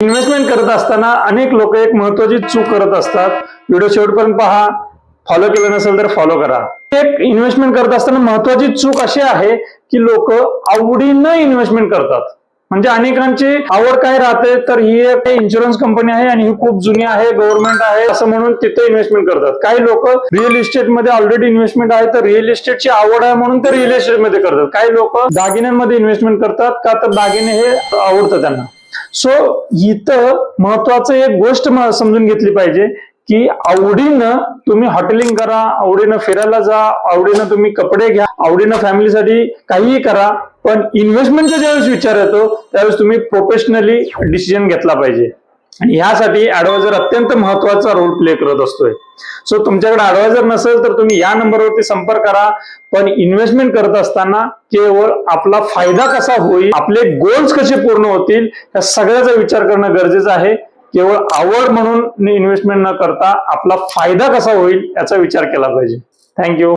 Investment करत असताना अनेक लोक एक महत्वाची चूक करत असतात. व्हिडिओ शेवटपर्यंत पहा. फॉलो केलं नसेल तर फॉलो करा. एक इन्व्हेस्टमेंट करत असताना महत्वाची चूक अशी आहे की लोक आवडीनं इन्व्हेस्टमेंट करतात. म्हणजे अनेकांची आवड काय राहते तर ही एक इन्शुरन्स कंपनी आहे आणि ही खूप जुनी आहे गव्हर्नमेंट आहे असं म्हणून तिथे इन्व्हेस्टमेंट करतात. काही लोक रिअल इस्टेटमध्ये ऑलरेडी इन्व्हेस्टमेंट आहे तर रिअल इस्टेटची आवड आहे म्हणून ते रिअल इस्टेटमध्ये करतात. काही लोक दागिन्यांमध्ये इन्व्हेस्टमेंट करतात का तर दागिने हे आवडतं त्यांना. सो इथं महत्वाचं एक गोष्ट समजून घेतली पाहिजे की आवडीनं तुम्ही हॉटेलिंग करा आवडीनं फिरायला जा आवडीनं तुम्ही कपडे घ्या आवडीनं फॅमिलीसाठी काहीही करा पण इन्व्हेस्टमेंटचा ज्यावेळेस विचार येतो त्यावेळेस तुम्ही प्रोफेशनली डिसिजन घेतला पाहिजे. आणि ह्यासाठी ऍडवायझर अत्यंत महत्त्वाचा रोल प्ले करत असतोय. सो तुमच्याकडे ऍडवायझर नसेल तर तुम्ही या नंबरवरती संपर्क करा. पण इन्व्हेस्टमेंट करत असताना केवळ आपला फायदा कसा होईल आपले गोल्स कसे पूर्ण होतील या सगळ्याचा विचार करणं गरजेचं आहे. केवळ आवड म्हणून इन्व्हेस्टमेंट न करता आपला फायदा कसा होईल याचा विचार केला पाहिजे. थँक्यू